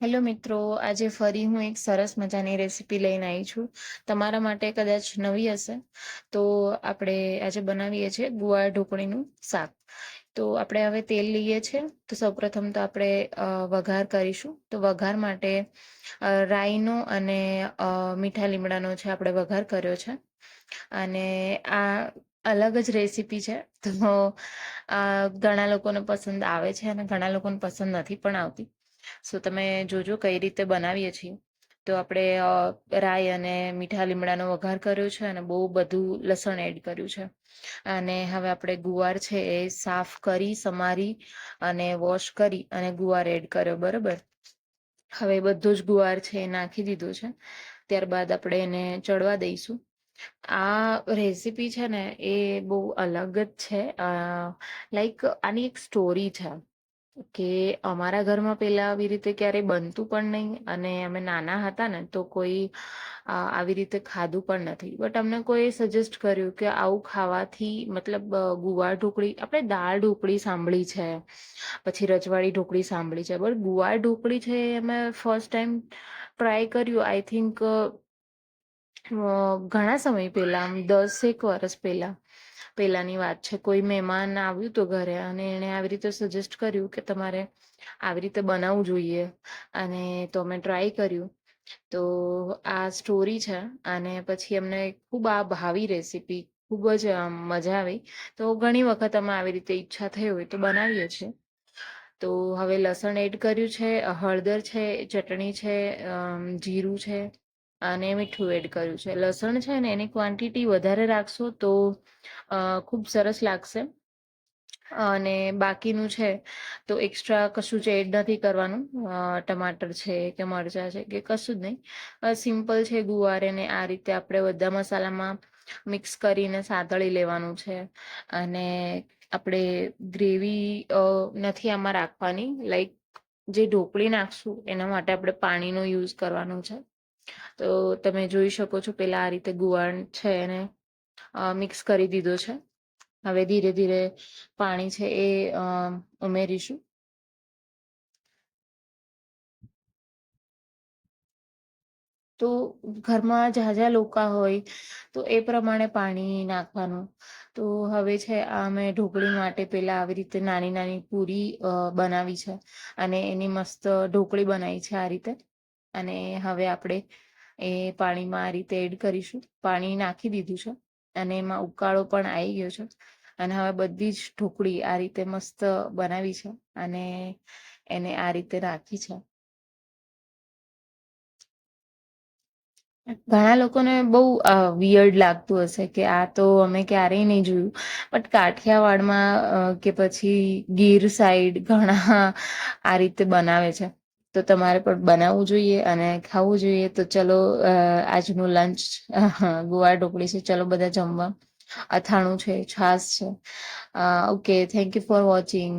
Hello મિત્રો, આજે ફરી હું એક સરસ મજાની રેસીપી લઈને આવી છું. તમારા માટે કદાચ નવી હશે. તો આપણે આજે બનાવીએ છીએ ગુવાર ઢોકળીનું શાક. તો આપણે હવે તેલ લઈએ છીએ. તો સૌપ્રથમ તો આપણે વઘાર કરીશું. તો વઘાર માટે રાઈનો અને મીઠા લીમડાનો છે આપણે વઘાર કર્યો છે. અને આ અલગ જ રેસીપી છે. તો ઘણા લોકોને પસંદ આવે છે અને ઘણા લોકોને પસંદ નથી પણ આવતી. સો તમે જોજો કઈ રીતે બનાવીએ છીએ. તો આપણે રાઈ અને મીઠા લીમડાનો વઘાર કર્યો છે અને બહુ બધું લસણ એડ કર્યું છે. અને હવે આપણે ગુવાર છે એ સાફ કરી, સમારી અને વોશ કરી અને ગુવાર એડ કર્યો, બરાબર? હવે બધો જ ગુવાર છે એ નાખી દીધો છે. ત્યારબાદ આપણે એને ચડવા દઈશું. આ રેસીપી છે ને એ બહુ અલગ જ છે. લાઈક આની એક સ્ટોરી છે. કે અમારા ઘરમાં પેલા આવી રીતે ક્યારેય બનતું પણ નહીં અને અમે નાના હતા ને તો કોઈ આવી રીતે ખાધું પણ નથી. બટ અમને કોઈ સજેસ્ટ કર્યું કે આવું ખાવાથી મતલબ ગુવાર ઢોકળી, આપણે દાળ ઢોકળી સાંભળી છે, પછી રજવાડી ઢોકળી સાંભળી છે. બટ ગુવાર ઢોકળી છે અમે ફર્સ્ટ ટાઈમ ટ્રાય કર્યું આઈ થિંક ઘણા સમય પહેલા, આમ દસેક વર્ષ પહેલા. પહેલાની વાત છે, કોઈ મહેમાન આવ્યું તો ઘરે અને એણે આવી રીતે સજેસ્ટ કર્યું કે તમારે આવી રીતે બનાવવું જોઈએ અને તો અમે ટ્રાય કર્યું. તો આ સ્ટોરી છે અને પછી અમને ખૂબ આ ભાવી રેસીપી ખૂબ જ મજા આવી. તો ઘણી વખત અમે આવી રીતે ઈચ્છા થઈ હોય તો બનાવીએ છીએ. તો હવે લસણ એડ કર્યું છે, હળદર છે, ચટણી છે જીરું છે અને મીઠું એડ કર્યું છે. લસણ છે ને એની ક્વોન્ટિટી વધારે રાખશો તો ખૂબ સરસ લાગશે. અને બાકીનું છે તો એક્સ્ટ્રા કશું જ એડ નથી કરવાનું. ટમાટર છે કે મરચાં છે કે કશું જ નહીં. સિમ્પલ છે ગુવાર ને આ રીતે આપણે બધા મસાલામાં મિક્સ કરીને સાતળી લેવાનું છે. અને આપણે ગ્રેવી નથી આમાં રાખવાની. લાઈક જે ઢોકળી નાખશું એના માટે આપણે પાણીનો યુઝ કરવાનો છે. તો તમે જોઈ શકો છો પેલા આ રીતે ગુવાણ છે એને મિક્સ કરી દીધો છે. હવે ધીરે ધીરે પાણી છે એ ઉમેરીશું. તો ઘરમાં ઝાઝા લોકા હોય તો એ પ્રમાણે પાણી નાખવાનું. તો હવે છે આ મેં ઢોકળી માટે પેલા આવી રીતે નાની નાની પૂરી બનાવી છે અને એની મસ્ત ઢોકળી બનાવી છે આ રીતે. અને હવે આપણે એ પાણીમાં આ રીતે એડ કરીશું. પાણી નાખી દીધું છે અને એમાં ઉકાળો પણ આવી ગયો છે. અને હવે બધી જ ઢોકળી આ રીતે મસ્ત બનાવી છે અને એને આ રીતે રાખી છે. ઘણા લોકોને બહુ વિયર્ડ લાગતું હશે કે આ તો અમે ક્યારેય નહીં જોયું. બટ કાઠિયાવાડમાં કે પછી ગીર સાઈડ ઘણા આ રીતે બનાવે છે. તો તમારે પણ બનાવવું જોઈએ અને ખાવું જોઈએ. તો ચલો આજનું લંચ ગુવાર ઢોકળી છે. ચલો, બધા જમવા. અથાણું છે, છાશ છે. Okay thank you for watching